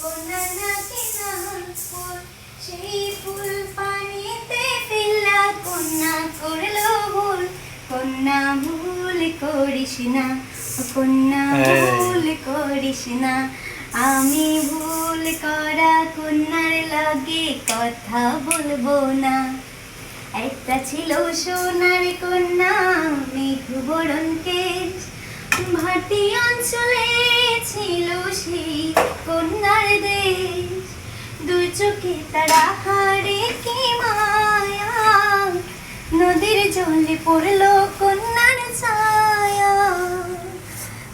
ফুল করল ভুল ভুল করিস না ভুল করিস না আমি ভুল করা কন্যার লাগে কথা বলব না। একটা ছিল সোনার কন্যা মেঘবরণ কেশ। ভাটি অঞ্চলে ছিল সেই চোখে তারা হারে কি মায়া? নদীর জলে পড়ল কন্যার ছায়া।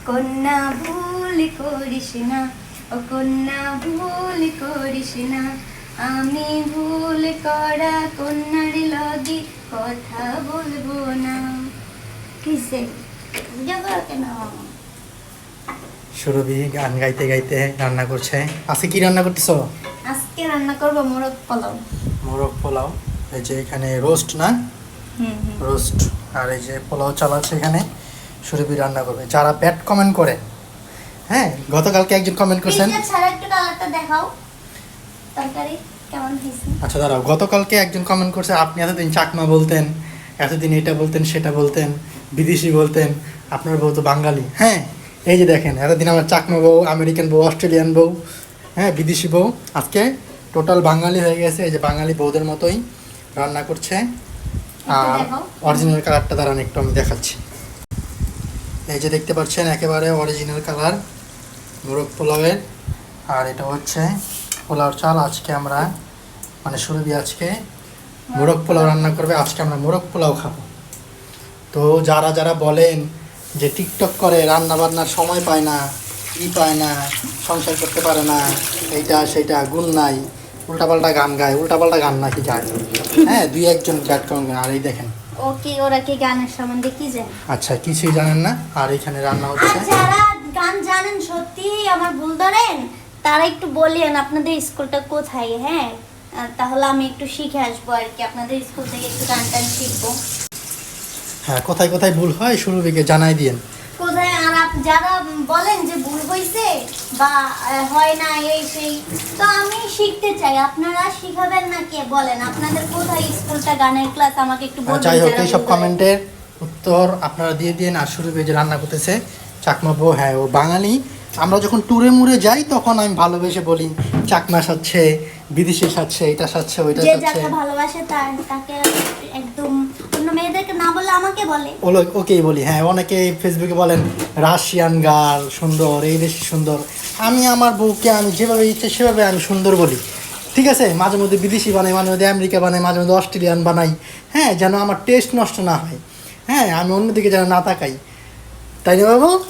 কন্যা ভুল করিস না, ও কন্যা ভুল করিস না। আমি ভুল করা কন্যার লগে কথা বলব না। কিসে? কেন? সুরভি গান গাইতে গাইতে রান্না করছে। আজকে কি রান্না করতেছো? আজকে রান্না করব? মোরগ পোলাও। মোরগ পোলাও এই যে এখানে রোস্ট না? রোস্ট আর এই যে পোলাও চালাচ্ছে এখানে সুরভি রান্না করবে। যারা কমেন্ট করে হ্যাঁ গতকালকে একজন কমেন্ট করছেন। দেখাও। তরকারি কেমন হয়েছে? আচ্ছা দাঁড়াও গতকালকে একজন কমেন্ট করছে আপনি এতদিন চাকমা বলতেন এতদিন এটা বলতেন সেটা বলতেন বিদেশি বলতেন আপনার বউ তো বাঙালি হ্যাঁ? এই যে দেখেন এতদিন আমার চাকমা বউ আমেরিকান বউ অস্ট্রেলিয়ান বউ হ্যাঁ বিদেশি বউ আজকে টোটাল বাঙালি হয়ে গেছে এই যে বাঙালি বৌদের মতোই রান্না করছে। আর অরিজিনাল কালারটা দাঁড়ান একটু আমি দেখাচ্ছি। এই যে দেখতে পাচ্ছেন একেবারে অরিজিনাল কালার মোরগ পোলাওয়ের। আর এটা হচ্ছে পোলাওর চাল। আজকে আমরা মানে সুরভি আজকে মোরগ পোলাও রান্না করবে। আজকে আমরা মোরগ পোলাও খাব। তো যারা যারা বলেন যে টিকটক করে রান্না বান্নার সময় পায় না ই পায় না সংসার করতে পারে না এইটা সেটা গুণ নাই। উল্টাপাল্টা গান গায় উল্টাপাল্টা গান নাকি গায়। হ্যাঁ দুই একজন ব্যাট কমেন্ট আর এই দেখেন। ও কি ওরা কি গানের সম্বন্ধে কি জানে? আচ্ছা কিছুই জানেন না আর এখানে রান্না হচ্ছে। যারা গান জানেন সত্যি আমার ভুল ধরেন তারা একটু বলিয়েন আপনাদের স্কুলটা কোথায় হ্যাঁ? তাহলে আমি একটু শিখে আসব আর কি আপনাদের স্কুল থেকে একটু গান টান শিখব। হ্যাঁ কোথায় কোথায় ভুল হয় শুরু থেকে জানাই দিয়েন। কোথায় আর যারা বলেন যে ভুল হয়েছে বা হয় না এই সেই। তো আমি শিখতে চাই। আপনারা শিখাবেন না কে বলেন? আপনাদের কোথায় স্কুলটা গানের ক্লাস? আমাকে একটু আর বলবেন যাই হোক এইসব কমেন্টের উত্তর আপনারা দিয়ে দিন। আর সুরভি যে রান্না করতেছে চাকমা বউ হ্যাঁ ও বাঙালি। আমরা যখন ট্যুরে মুড়ে যাই তখন আমি ভালোবেসে বলি চাকমা সাচ্ছে বিদেশি সাচ্ছে এটা সাচ্ছে ওইটা যে সাচ্ছে যাকে ভালোবাসে তার তাকে একদম অন্য মেয়েদেরকে না বলে আমাকে বলে। ওলো ওকেই বলি হ্যাঁ অনেকে ফেসবুকে বলেন রাশিয়ান গার্ল সুন্দর এই দেশি সুন্দর। আমি আমার বউকে আমি যেভাবে ইচ্ছে সেভাবে আমি সুন্দর বলি। ঠিক আছে? মাঝে মধ্যে বিদেশি বানাই মাঝে মধ্যে আমেরিকা বানাই মাঝে মধ্যে অস্ট্রেলিয়ান বানাই। হ্যাঁ যেন আমার টেস্ট নষ্ট না হয়। হ্যাঁ আমি অন্যদিকে যেন না তাকাই। তাই না বাবু?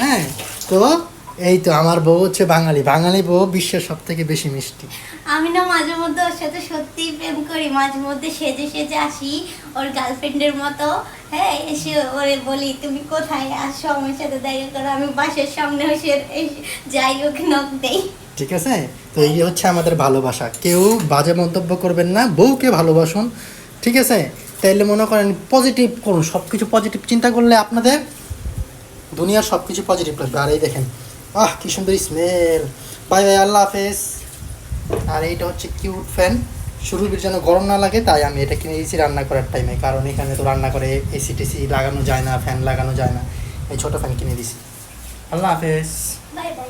হ্যাঁ তো এই তো আমার বউ হচ্ছে বাঙালি। বাঙালি বউ বিশ্বের সব থেকে বেশি মিষ্টি। আমি না মাঝে মধ্যে ওর সাথে সত্যিই প্রেম করি। মাঝে মধ্যে সেজে সেজে আসি ওর গার্লফ্রেন্ডের মতো। হ্যাঁ এসে ওরে বলি তুমি কোথায় আসো আমার সাথে দেখা করো। আমি বাসার সামনে এসে যাই ওকে নখ দেই। ঠিক আছে? তো এই হচ্ছে আমাদের ভালোবাসা। কেউ বাজে মন্তব্য করবেন না। বউকে ভালোবাসুন। ঠিক আছে? তাইলে মনে করেন পজিটিভ করুন। সব কিছু পজিটিভ চিন্তা করলে আপনাদের দুনিয়ার সব কিছু পজিটিভ লাগবে। আর এই দেখেন আহ, কি সুন্দর স্মেল বাই বাই আল্লাহ হাফেজ। আর এইটা হচ্ছে কিউট ফ্যান শুরুর যেন গরম না লাগে, তাই আমি এটা কিনে দিয়েছি রান্না করার টাইমে কারণ এখানে তো রান্না করে এসি টেসি লাগানো যায় না ফ্যান লাগানো যায় না। এই ছোটো ফ্যান কিনে দিয়েছি। আল্লাহ হাফেজ। Bye bye